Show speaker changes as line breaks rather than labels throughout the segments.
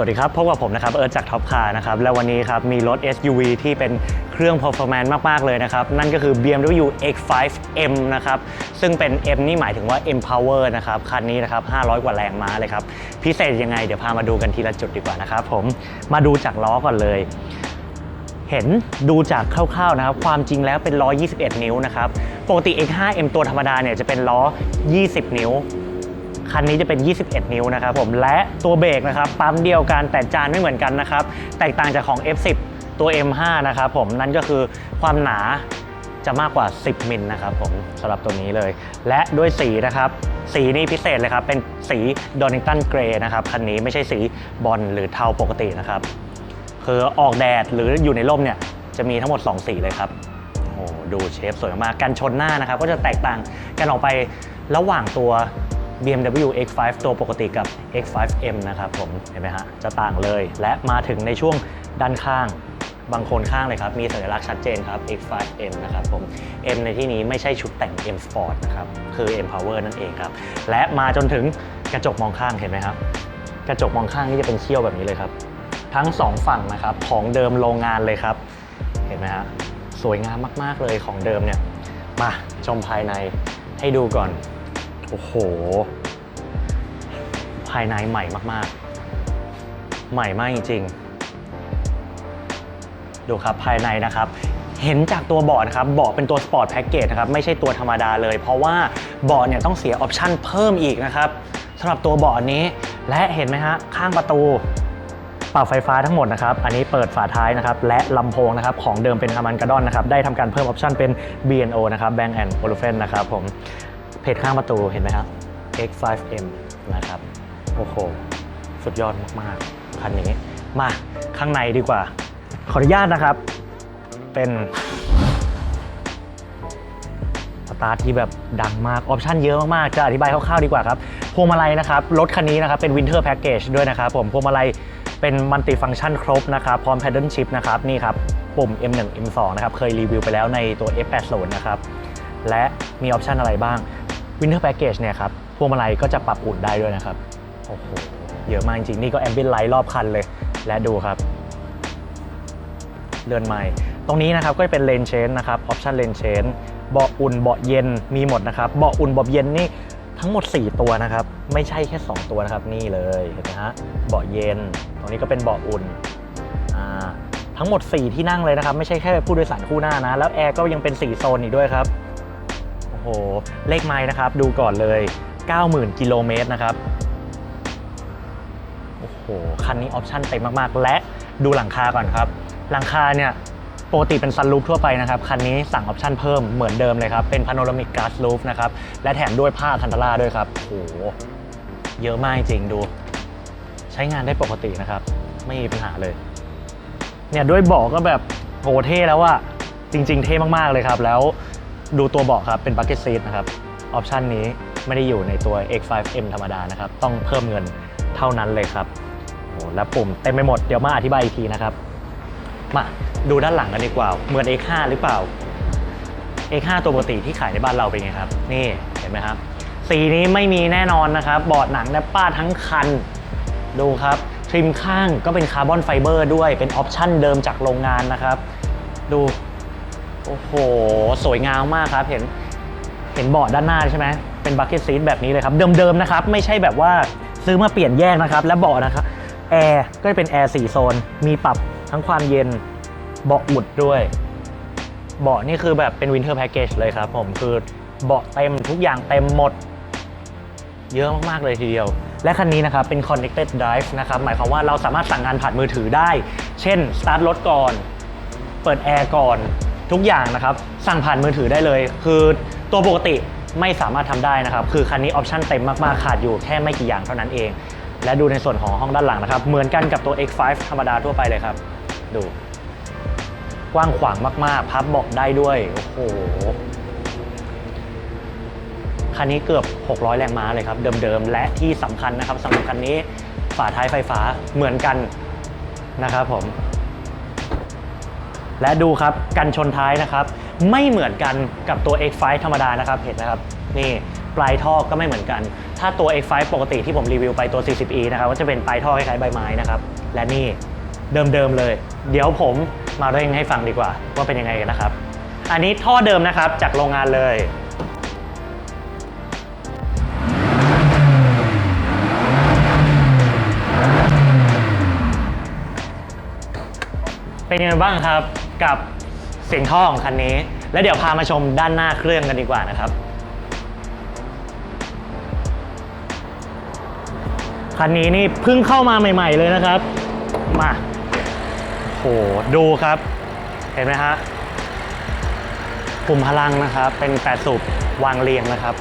สวัสดีครับพบกับผมนะครับเอิร์ธจากท็อปคาร์นะครับและวันนี้ครับมีรถ SUV ที่เป็นเครื่อง performance มาก ๆ เลยนะครับ นั่นก็คือ BMW X5M นะครับซึ่งเป็น M นี่หมายถึงว่า M Power นะครับคันนี้นะครับ 500 กว่าแรงม้าเลยครับ พิเศษยังไงเดี๋ยวพามาดูกันทีละจุดดีกว่านะครับผมมาดูจากล้อก่อนเลยเห็นดูจากคร่าวๆนะครับ ความจริงแล้วเป็นล้อ 21 นิ้วนะครับ ปกติ X5M ตัวธรรมดาเนี่ยจะเป็นล้อ 20 นิ้ว คันนี้จะเป็น 21 นิ้วนะครับผมและตัวเบรกนะครับปั๊มเดียวกันแต่จานไม่เหมือนกันนะครับแตกต่างจากของ F10 ตัว M5 นะครับผมนั่นก็คือความหนาจะมากกว่า 10 มิลนะครับผมสำหรับตัวนี้เลย และด้วยสีนะครับสีนี่พิเศษเลยครับ เป็นสีดอนิงตันเกรย์นะครับคันนี้ไม่ใช่สีบอลหรือเทาปกตินะครับคือออกแดดหรืออยู่ในร่มเนี่ยจะมีทั้งหมด 2 สีเลยครับโอ้โหดูเชฟสวยมากกันชนหน้านะครับ ก็จะแตกต่างกันออกไประหว่างตัว BMW X5 ตัวปกติกับ X5M นะครับผมเห็นไหมฮะจะต่างเลย และมาถึงในช่วงด้านข้างบางคนข้างเลยครับ มีสัญลักษณ์ชัดเจนครับ X5M นะครับผม M ในที่นี้ไม่ใช่ชุดแต่ง M Sport นะครับ คือ M Power นั่นเองครับ และมาจนถึงกระจกมองข้างเห็นไหมครับ กระจกมองข้างนี่จะเป็นเขี้ยวแบบนี้เลยครับ ทั้งสองฝั่งนะครับ ของเดิมโรงงานเลยครับ เห็นไหมฮะสวยงามมาก ๆ เลยของเดิมเนี่ย มาชมภายในให้ดูก่อน โอ้โห ภายในใหม่มากๆ ใหม่มากจริงๆ ดูครับภายในนะครับ เห็นจากตัวเบาะนะครับเบาะเป็นตัวสปอร์ตแพ็กเกจนะครับไม่ใช่ตัวธรรมดาเลย เพราะว่าเบาะเนี่ยต้องเสียออปชั่นเพิ่มอีกนะครับสำหรับตัวเบาะนี้ และเห็นไหมฮะข้างประตูปรับไฟฟ้าทั้งหมดนะครับ อันนี้เปิดฝาท้ายนะครับ และลำโพงนะครับ ของเดิมเป็นฮามันกระดอนนะครับ ได้ทำการเพิ่มออปชันเป็น BNO นะครับ Bang Olufsen นะครับผม เพจข้างประตูเห็นไหมครับ X5M นะครับ โอ้โห สุดยอดมากๆ คันนี้ มาข้างในดีกว่า ขออนุญาตนะครับ เป็นสตาร์ทที่แบบดังมาก ออปชันเยอะมาก ๆ จะอธิบายคร่าวๆดีกว่าครับพวงมาลัยนะครับ รถคันนี้นะครับ เป็น Winter Package ด้วยนะครับผมพวงมาลัยเป็นมัลติฟัง c t ชันครบนะครับ พร้อม Paddle Shift นะครับ นี่ครับ ปุ่ม M1 M2 นะครับ เคยรีวิวไปแล้วในตัว F80 นะครับ และมีออปชันอะไรบ้าง Winter Package เนี่ยครับพวงมาลัยก็จะปรับอุ่นได้ด้วยนะครับโอ้โหเยอะมากจริงๆ นี่ก็ Ambient Light รอบคันเลย และดูครับ เรือนไม้ตรงนี้นะครับก็จะเป็นเลนเชนนะครับออปชันเลนเชนเบาะอุ่นเบาะเย็นมีหมดนะครับเบาะอุ่นเบาะเย็นนี่ทั้งหมด 4 ตัวนะครับ ไม่ใช่แค่ 2 ตัวนะครับนี่เลยเห็นไหมฮะเบาะเย็น ตรงนี้ก็เป็นเบาะอุ่นทั้งหมด 4 ที่นั่งเลยนะครับ ไม่ใช่แค่ผู้โดยสารคู่หน้านะ แล้วแอร์ก็ยังเป็น 4 โซนอีกด้วยครับ ห เลขไม้นะครับ ดูก่อนเลย 90,000 กิโลเมตรนะครับ โอ้โห คันนี้ออปชั่นเต็มมากๆ และดูหลังคาก่อนครับ หลังคาเนี่ยปกติเป็นซันรูฟทั่วไปนะครับ คันนี้สั่งออปชั่นเพิ่มเหมือนเดิมเลยครับ เป็นพาโนรามิก a ๊ s รูฟนะครับ และแถมด้วยผ้าคันตาร่าด้วยครับ โอ้โห เยอะมากจริงดู ใช้งานได้ปกตินะครับ ไม่มีปัญหาเลย เนี่ยด้วยเบาะก็แบบโหเท่แล้วอะจริง ๆ เท่มากๆเลยครับ แล้ว ดูตัวเบาะครับ เป็นบั c เก็ตซีทนะครับ ออปชันนี้ไม่ได้อยู่ในตัว X5M ธรรมดานะครับ ต้องเพิ่มเงินเท่านั้นเลยครับโอ้แล้วปุ่มเต็มไปหมด เดี๋ยวมาอธิบายอีกทีนะครับ มาดูด้านหลังกันดีกว่า เหมือน X5 หรือเปล่า X5 ตัวปกติที่ขายในบ้านเราเป็นไงครับ นี่เห็นไหมครับ สีนี้ไม่มีแน่นอนนะครับ บอร์ดหนังแนปป้าทั้งคัน ดูครับ ทริมข้างก็เป็นคาร์บอนไฟเบอร์ด้วย เป็นออปชั่นเดิมจากโรงงานนะครับ ดู โอ้โห สวยงามมากครับ เห็น เห็นเบาะด้านหน้าใช่ไหม เป็นบั c เก็ตซีทแบบนี้เลยครับ เดิมๆนะครับ ไม่ใช่แบบว่าซื้อมาเปลี่ยนแยกนะครับ และเบาะนะครับ แอร์ก็จะเป็นแอร์4โซน มีปรับทั้งความเย็น เบาะอุดด้วย เบาะนี่คือแบบเป็นวินเทอร์แพ็กเกจเลยครับผม คือเบาะเต็มทุกอย่างเต็มหมด เยอะมากๆเลยทีเดียว และคันนี้นะครับเป็น connected drive นะครับ หมายความว่าเราสามารถสั่งงานผ่านมือถือได้ เช่น สตาร์ทรถก่อน เปิดแอร์ก่อน ทุกอย่างนะครับ สั่งผ่านมือถือได้เลย คือตัวปกติไม่สามารถทำได้นะครับ คือคันนี้ออปชั่นเต็มมาก ๆ ขาดอยู่แค่ไม่กี่อย่างเท่านั้นเอง และดูในส่วนของห้องด้านหลังนะครับ เหมือนกันกับตัว X5 ธรรมดาทั่วไปเลยครับ ดู กว้างขวางมาก ๆ พับเบาะได้ด้วย โอ้โห คันนี้เกือบ 600 แรงม้าเลยครับ เดิม ๆ และที่สำคัญนะครับสำหรับคันนี้ฝาท้ายไฟฟ้าเหมือนกันนะครับผม และดูครับกันชนท้ายนะครับ ไม่เหมือนกันกับตัว X5 ธรรมดานะครับเห็นไหมครับนี่ปลายท่อก็ไม่เหมือนกัน ถ้าตัว X5 ปกติที่ผมรีวิวไปตัว 40e นะครับก็จะเป็นปลายท่อคล้ายๆใบไม้นะครับและนี่เดิมๆเลย เดี๋ยวผมมาเร่งให้ฟังดีกว่า ว่าเป็นยังไงกันนะครับ อันนี้ท่อเดิมนะครับจากโรงงานเลยเป็นยังไงบ้างครับ กับเสียงท่อของคันนี้ แล้วเดี๋ยวพามาชมด้านหน้าเครื่องกันดีกว่านะครับคันนี้นี่เพิ่งเข้ามาใหม่ ๆ เลยนะครับ มาโหดูครับ เห็นไหมฮะปุ่มพลังนะครับ เป็น8สูบวางเรียงนะครับ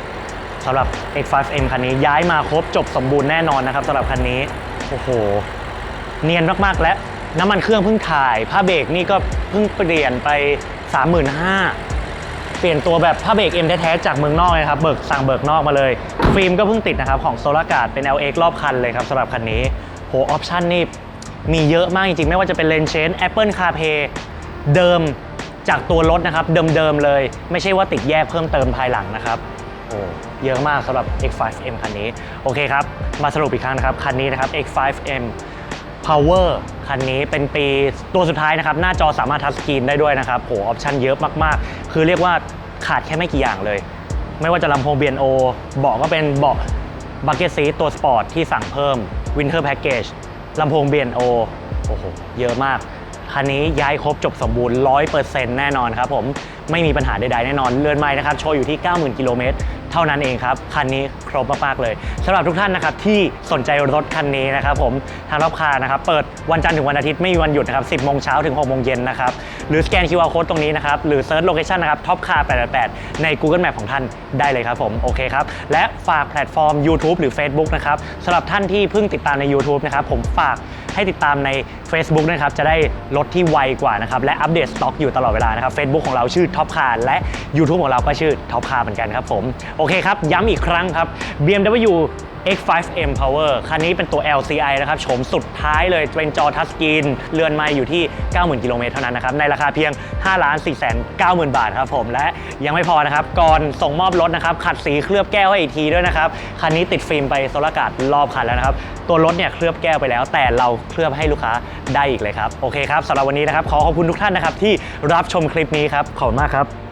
สำหรับ X5M คันนี้ย้ายมาครบจบสมบูรณ์แน่นอนนะครับสำหรับคันนี้ โอ้โห เนียนมาก ๆ และ น้ำมันเครื่องเพิ่งถ่าย ผ้าเบรกนี่ก็เพิ่งเปลี่ยนไป 35,000เปลี่ยนตัวแบบผ้าเบรกเอ็มแท้ๆจากเมืองนอกเลยครับ เบิกสั่งเบิกนอกมาเลย ฟิล์มก็เพิ่งติดนะครับ ของโซลาร์กาดเป็น LX รอบคันเลยครับสำหรับคันนี้ โหออปชั่นนี่มีเยอะมากจริงๆ ไม่ว่าจะเป็นเลนเชน Apple CarPlay เดิมจากตัวรถนะครับ เดิมๆเลย ไม่ใช่ว่าติดแยกเพิ่มเติมภายหลังนะครับโอ้เยอะมากสำหรับ X5M คันนี้ โอเคครับ มาสรุปอีกครั้งนะครับ คันนี้นะครับ X5M Power คันนี้เป็นปีตัวสุดท้ายนะครับ หน้าจอสามารถทัชสกรีนได้ด้วยนะครับโหออปชั่นเยอะมากๆ คือเรียกว่าขาดแค่ไม่กี่อย่างเลย ไม่ว่าจะลำโพง B&O เบาะก็เป็นเบาะบั c เก็ตซีตัวสปอร์ตที่สั่งเพิ่ม Winter Package ลำโพง B&O โอ้โห เยอะมาก คันนี้ย้ายครบจบสมบูรณ์ 100%แน่นอนครับผม ไม่มีปัญหาใดๆแน่นอนเรือนไม้นะครับ โชว์อยู่ที่ 90,000 กิโลเมตร เท่านั้นเองครับ คันนี้ครบมากๆเลยสำหรับทุกท่านนะครับที่สนใจรถคันนี้นะครับผมทางรอบคานะครับเปิดวันจันทร์ถึงวันอาทิตย์ไม่มีวันหยุดนะครับ 10โมงเช้าถึง6โมงเย็นนะครับหรือสแกน QR Code ตรงนี้นะครับหรือเซิร์ชโลเคชันนะครับ Top Car 888 ใน Google Map ของท่านได้เลยครับผมโอเคครับและฝากแพลตฟอร์ม YouTube หรือ Facebook นะครับสำหรับท่านที่เพิ่งติดตามใน YouTube นะครับผมฝาก ให้ติดตามใน Facebook นะครับจะได้รถที่ไวกว่านะครับและอัปเดตสต็อกอยู่ตลอดเวลานะครับ Facebook ของเราชื่อ Top Car และ YouTube ของเราก็ชื่อ Top Car เหมือนกันครับผมโอเคครับย้ำอีกครั้งครับ BMW X5M Power คันนี้เป็นตัว LCI นะครับโฉมสุดท้ายเลย เป็นจอทัชสกรีน เรือนไม้อยู่ที่ 90,000 กิโลเมตรเท่านั้นนะครับ ในราคาเพียง 5 4 9 0 0 0 0 บาทครับผม และยังไม่พอนะครับ ก่อนส่งมอบรถนะครับ ขัดสีเคลือบแก้วให้อีกทีด้วยนะครับ คันนี้ติดฟิล์มไปโซลาร์การ์ดรอบคันแล้วนะครับ ตัวรถเนี่ยเคลือบแก้วไปแล้ว แต่เราเคลือบให้ลูกค้าได้อีกเลยครับ โอเคครับสำหรับวันนี้นะครับ ขอขอบคุณทุกท่านนะครับที่รับชมคลิปนี้ครับ ขอบคุณมากครับ